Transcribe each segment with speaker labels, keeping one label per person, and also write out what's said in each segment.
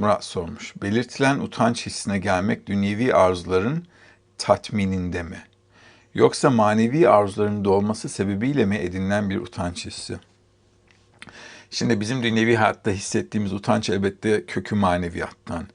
Speaker 1: Murat sormuş. Belirtilen utanç hissine gelmek dünyevi arzuların tatmininde mi? Yoksa manevi arzuların dolması sebebiyle mi edinilen bir utanç hissi? Şimdi bizim dünyevi hayatta hissettiğimiz utanç elbette kökü maneviyattan.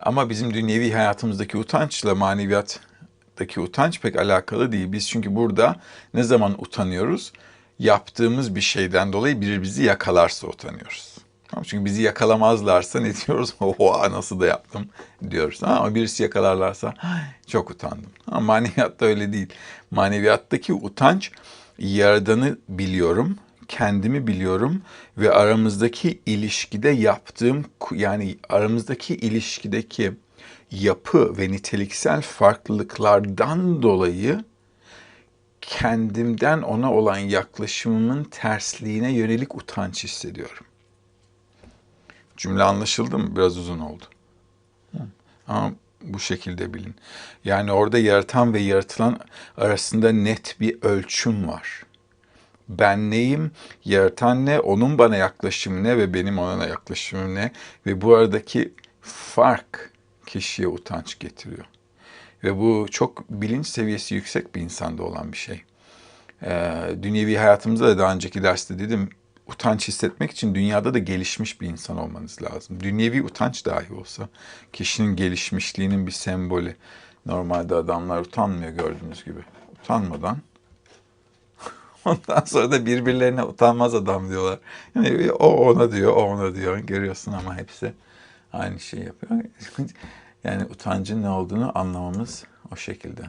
Speaker 1: Ama bizim dünyevi hayatımızdaki utançla maneviyattaki utanç pek alakalı değil. Biz çünkü burada ne zaman utanıyoruz? Yaptığımız bir şeyden dolayı biri bizi yakalarsa utanıyoruz. Tamam, Çünkü bizi yakalamazlarsa ne diyoruz? Oha nasıl da yaptım diyoruz. Ama birisi yakalarlarsa "Ay, çok utandım. Ama maneviyatta öyle değil. Maneviyattaki utanç yaradanı biliyorum, kendimi biliyorum ve aramızdaki ilişkide yaptığım yani aramızdaki ilişkideki yapı ve niteliksel farklılıklardan dolayı kendimden ona olan yaklaşımımın tersliğine yönelik utanç hissediyorum. Cümle anlaşıldı mı? Biraz uzun oldu. Ama bu şekilde bilin. Yani orada yaratan ve yaratılan arasında net bir ölçüm var. Ben neyim, yaratan ne, onun bana yaklaşımı ne ve benim ona yaklaşımım ne ve bu aradaki fark kişiye utanç getiriyor. Ve bu çok bilinç seviyesi yüksek bir insanda olan bir şey. Ee, dünyevi hayatımızda da daha önceki derste dedim, utanç hissetmek için dünyada da gelişmiş bir insan olmanız lazım. Dünyevi utanç dahi olsa kişinin gelişmişliğinin bir sembolü. Normalde adamlar utanmıyor gördüğünüz gibi. Utanmadan Ondan sonra da birbirlerine utanmaz adam diyorlar. Yani o ona diyor, o ona diyor. Görüyorsun ama hepsi aynı şeyi yapıyor. Yani utancın ne olduğunu anlamamız o şekilde.